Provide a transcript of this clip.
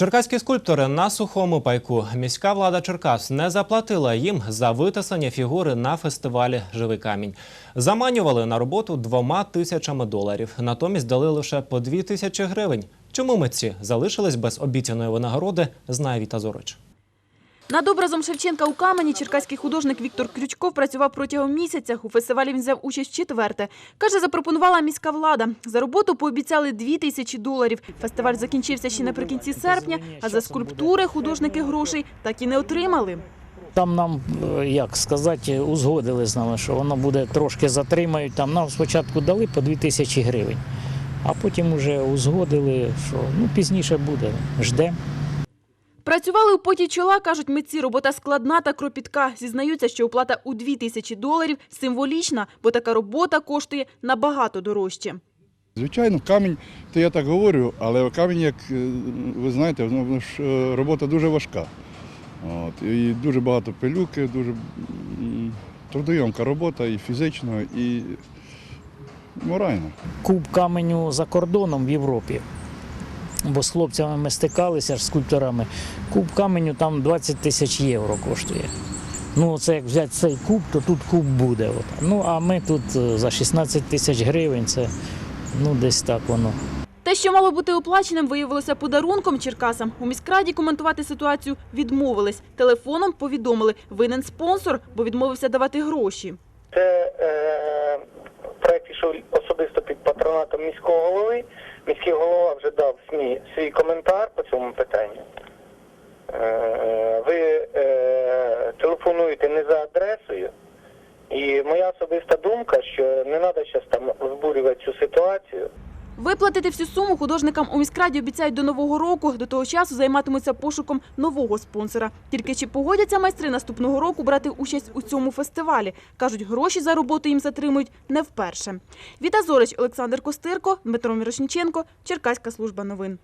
Черкаські скульптори на сухому пайку. Міська влада Черкас не заплатила їм за витисання фігури на фестивалі Живий камінь. Заманювали на роботу двома тисячами доларів. Натомість дали лише по дві тисячі гривень. Чому митці залишились без обіцяної винагороди, знає Віта Зорич. Над образом Шевченка у камені черкаський художник Віктор Крючков працював протягом місяця. У фестивалі він взяв участь четверте. Каже, запропонувала міська влада. За роботу пообіцяли дві тисячі доларів. Фестиваль закінчився ще наприкінці серпня, а за скульптури художники грошей так і не отримали. Там нам, е, як сказати, узгодили з нами, що воно буде трошки затримають. Там нам спочатку дали по 2 тисячі гривень, а потім вже узгодили, що ну, пізніше буде. Ждемо. Працювали у поті чола, кажуть митці, робота складна та кропітка. Зізнаються, що оплата у дві тисячі доларів символічна, бо така робота коштує набагато дорожче. Звичайно, камінь, то я так говорю, але камінь, як е, ви знаєте, е, робота дуже важка. От, і дуже багато пилюки, дуже трудойомка робота і фізично, і морально. Куб каменю за кордоном в Європі. Бо з хлопцями ми стикалися з скульпторами. Куб каменю там 20 тисяч євро коштує. Ну, це як взяти цей куб, то тут куб буде. От. Ну, а ми тут е, за 16 тисяч гривень, це ну, десь так воно. Те, що мало бути оплаченим, виявилося подарунком Черкасам. У міськраді коментувати ситуацію відмовились. Телефоном повідомили, винен спонсор, бо відмовився давати гроші. Патронатом міського голови. Міський голова вже дав СМІ свій коментар по цьому питанню. Е, ви е, телефонуєте не за адресою. І моя особиста думка, що не треба зараз там збурювати цю ситуацію. Виплатити всю суму художникам у міськраді обіцяють до нового року. До того часу займатимуться пошуком нового спонсора. Тільки чи погодяться майстри наступного року брати участь у цьому фестивалі? Кажуть, гроші за роботу їм затримують не вперше. Віта Зорич, Олександр Костирко, Дмитро Мірошніченко, Черкаська служба новин.